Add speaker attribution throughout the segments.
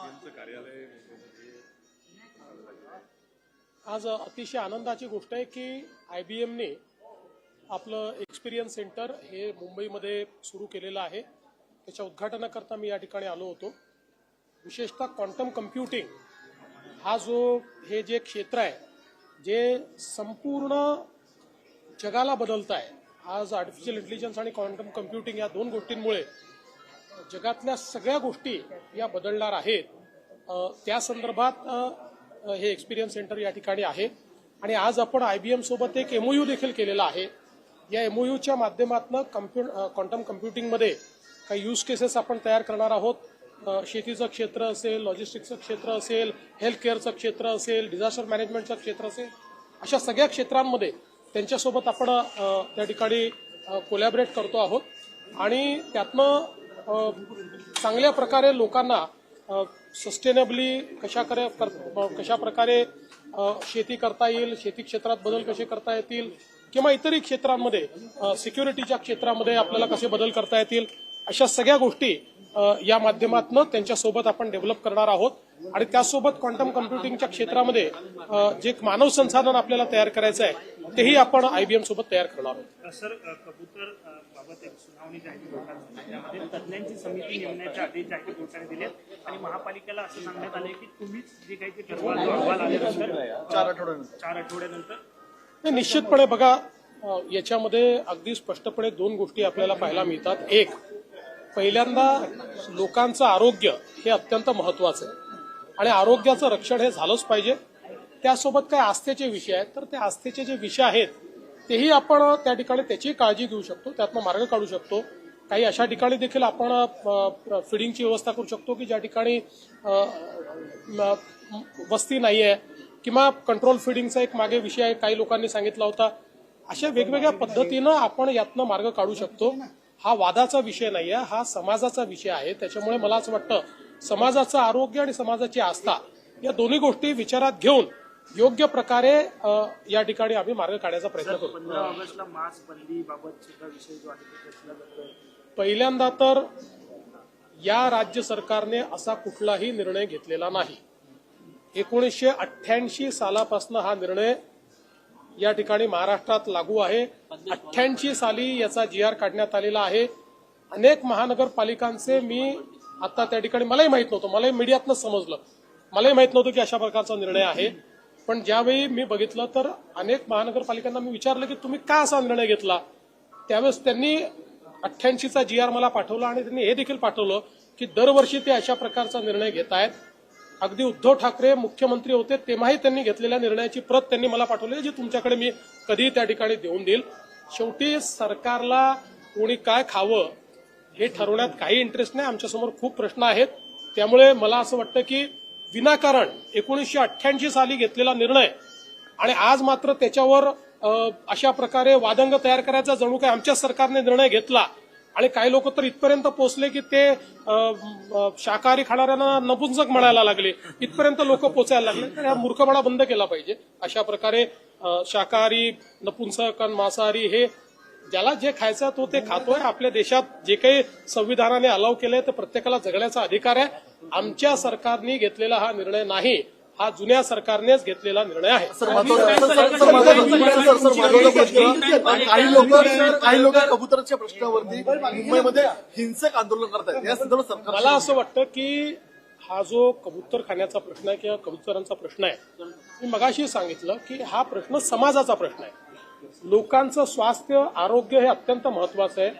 Speaker 1: आयबीएमचं कार्यालय
Speaker 2: आज अतिशय आनंदाची गोष्ट आहे की आय बी एमने आपलं एक्सपिरियन्स सेंटर हे मुंबईमध्ये सुरू केलेलं आहे. त्याच्या उद्घाटनाकरता मी या ठिकाणी आलो होतो. विशेषतः क्वांटम कम्प्युटिंग हा जो हे जे क्षेत्र आहे जे संपूर्ण जगाला बदलत आहे आज आर्टिफिशियल इंटेलिजन्स आणि क्वांटम कम्प्युटिंग या दोन गोष्टींमुळे जगातल्या सगळ्या गोष्टी या बदलणार आहेत. त्या संदर्भात हे एक्सपिरियन्स सेंटर या ठिकाणी आहे. आणि आज आपण आय बी एम सोबत एक एमओयू देखील केलेला आहे. या एमओयूच्या माध्यमातून कम्प्यु क्वांटम कम्प्युटिंगमध्ये काही यूज केसेस आपण तयार करणार आहोत. शेतीचं क्षेत्र असेल लॉजिस्टिक्सचं क्षेत्र असेल हेल्थ केअरचं क्षेत्र असेल डिझास्टर मॅनेजमेंटचं क्षेत्र असेल अशा सगळ्या क्षेत्रांमध्ये त्यांच्यासोबत आपण त्या ठिकाणी कोलॅबरेट करतो आहोत. आणि त्यातनं चांगल्या प्रकारे लोकांना सस्टेनेबली कशा करे कर- कशा प्रकारे शेती करता येईल शेती क्षेत्रात बदल कसे करता येतील किंवा इतरही क्षेत्रांमध्ये सिक्युरिटीच्या क्षेत्रामध्ये आपल्याला कसे बदल करता येतील अशा सगळ्या गोष्टी या माध्यमातून त्यांच्यासोबत आपण डेव्हलप करणार आहोत. आणि त्यासोबत क्वांटम कम्प्युटिंगच्या क्षेत्रामध्ये जे मानव संसाधन आपल्याला तयार करायचं आहे तेही आपण आयबीएम सोबत तयार करणार आहोत.
Speaker 3: सर कबूतर सुनावणी. त्यामध्ये तज्ज्ञांची समिती नेमण्याच्या आदेश जे आहे ते कोर्टाने दिलेत आणि महापालिकेला असं सांगण्यात आले की तुम्हीच जे काही ते ठरवाल अहवाल आल्यानंतर चार आठवड्यानंतर. चार आठवड्यानंतर
Speaker 2: नाही, निश्चितपणे बघा याच्यामध्ये अगदी स्पष्टपणे दोन गोष्टी आपल्याला पाहायला मिळतात. एक पहिल्यांदा लोकांचं आरोग्य हे अत्यंत महत्वाचं आहे. आणि आरोग्याचं रक्षण हे झालंच पाहिजे. त्यासोबत काही आस्थेचे विषय आहेत? तर ते आस्थेचे जे विषय आहेत तेही आपण त्या ठिकाणी त्याची काळजी घेऊ शकतो त्यातनं मार्ग काढू शकतो. काही अशा ठिकाणी देखील आपण फिडिंगची व्यवस्था करू शकतो की ज्या ठिकाणी वस्ती नाही आहे किंवा कंट्रोल फिडिंगचा एक मागे विषय आहे काही लोकांनी सांगितला होता. अशा वेगवेगळ्या पद्धतीनं आपण यातनं मार्ग काढू शकतो. हा वादाचा विषय नाही आहे हा समाजाचा विषय आहे. त्याच्यामुळे मला असं वाटतं समाजाचं आरोग्य आणि समाजाची आस्था या दोन्ही गोष्टी विचारात घेऊन योग्य प्रकारे या ठिकाणी आम्ही मार्ग काढण्याचा प्रयत्न करू.
Speaker 3: पंधरा ऑगस्टला मास्क बंदी बाबत सुद्धा विषय जो आहे तो चर्चला जातोय
Speaker 2: पहिल्यांदा तर या राज्य सरकारने असा कुठलाही निर्णय घेतलेला नाही. एकोणीसशे अठ्ठ्याऐंशी सालापासून हा निर्णय या ठिकाणी महाराष्ट्रात लागू आहे. अठ्ठ्याऐंशी साली याचा जी आर काढण्यात आलेला आहे. अनेक महानगरपालिकांचे मी आता त्या ठिकाणी मलाही माहीत नव्हतं मलाही मीडियातनं समजलं. मलाही माहीत नव्हतं की अशा प्रकारचा निर्णय आहे. पण ज्यावेळी मी बघितलं तर अनेक महानगरपालिकांना मी विचारलं की तुम्ही का असा निर्णय घेतला? त्यावेळेस त्यांनी अठ्ठ्याऐंशीचा जी आर मला पाठवला आणि त्यांनी हे देखील पाठवलं की दरवर्षी ते अशा प्रकारचा निर्णय घेत आहेत अगदी उद्धव ठाकरे मुख्यमंत्री होते तेव्हाही त्यांनी घेतलेल्या निर्णयाची प्रत त्यांनी मला पाठवली जी तुमच्याकडे मी कधीही त्या ठिकाणी देऊन देईल. शेवटी सरकारला कोणी काय खावं हे ठरवण्यात काही इंटरेस्ट नाही. आमच्यासमोर खूप प्रश्न आहेत. त्यामुळे मला असं वाटतं की विनाकारण एकोणीसशे अठ्ठ्याऐंशी साली घेतलेला निर्णय आणि आज मात्र त्याच्यावर अशा प्रकारे वादंग तयार करायचा जणू काय आमच्या सरकारने निर्णय घेतला. आणि काही लोक तर इथपर्यंत पोहोचले की ते शाकाहारी खाणाऱ्यांना नपुंसक म्हणायला लागले. इथपर्यंत लोक पोचायला लागले. तर हा मूर्खपणा बंद केला पाहिजे. अशा प्रकारे शाकाहारी नपुंसक आणि मांसाहारी हे ज्याला जे खायचं तो ते खातोय आपल्या देशात जे काही संविधानाने अलाव केलंय ते प्रत्येकाला जगण्याचा अधिकार आहे. आमच्या सरकारने घेतलेला हा निर्णय नाही. हा जुन्या सरकारनेच घेतलेला निर्णय आहे.
Speaker 4: काही लोक काही लोक कबुतरच्या प्रश्नावरती मुंबईमध्ये हिंसक आंदोलन करतात या संदर्भात
Speaker 2: मला असं वाटतं की हा जो कबूतर खाण्याचा प्रश्न आहे किंवा कबुतरांचा प्रश्न आहे मी मगाशी सांगितलं की हा प्रश्न समाजाचा प्रश्न आहे. लोकांचं स्वास्थ्य आरोग्य हे अत्यंत महत्वाचं आहे.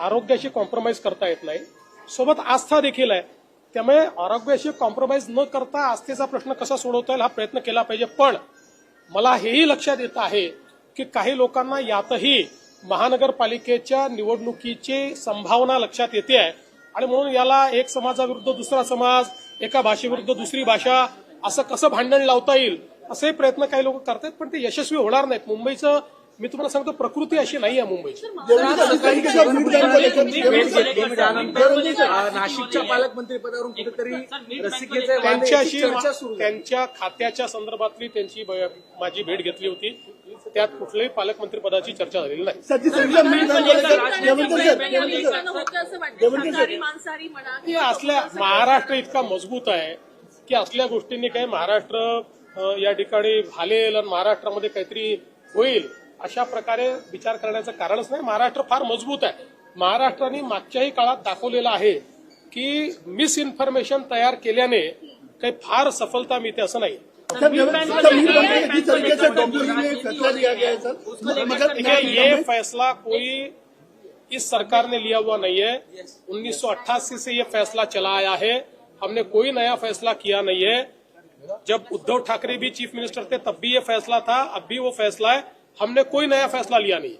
Speaker 2: आरोग्याशी कॉम्प्रोमाइज करता येत नाही. सोबत आस्था देखील आहे. त्यामुळे आरोग्याशी कॉम्प्रोमाइज न करता आस्थेचा प्रश्न कसा सोडवता येईल हा प्रयत्न केला पाहिजे. पण मला हेही लक्षात येत आहे की काही लोकांना यातही महानगरपालिकेच्या निवडणुकीची संभावना लक्षात येते आहे. आणि म्हणून याला एक समाजाविरुद्ध दुसरा समाज एका भाषेविरुद्ध दुसरी भाषा असं कसं भांडण लावता येईल असे प्रयत्न काही लोक करतात पण ते यशस्वी होणार नाहीत. मुंबईचं मी तुम्हाला सांगतो प्रकृती अशी नाही आहे मुंबईची
Speaker 1: नाशिकच्या पालकमंत्री पदावरून कुठेतरी.
Speaker 2: त्यांच्या खात्याच्या संदर्भातली त्यांची माझी भेट घेतली होती. त्यात कुठल्याही पालकमंत्री पदाची चर्चा झालेली नाही. असल्या महाराष्ट्र इतका मजबूत आहे की असल्या गोष्टींनी काही महाराष्ट्र या ठिकाणी हालेल आणि महाराष्ट्रामध्ये काहीतरी होईल. अशा प्रकारे विचार करण्याचं कारणच नाही. महाराष्ट्र फार मजबूत आहे. महाराष्ट्राने मागच्याही काळात दाखवलेलं आहे की मिस इन्फॉर्मेशन तयार केल्याने काही फार सफलता मिळते असं नाही. ये फैसला कोई इस सरकार ने लिया हुआ नहीं है. 1988 से ये फैसला चला आया है. हमने कोई नया फैसला किया नहीं है. जब उद्धव ठाकरे भी चीफ मिनिस्टर थे तब भी ये फैसला था. अब भी वो फैसला है. हमने कोई नया फैसला लिया नहीं।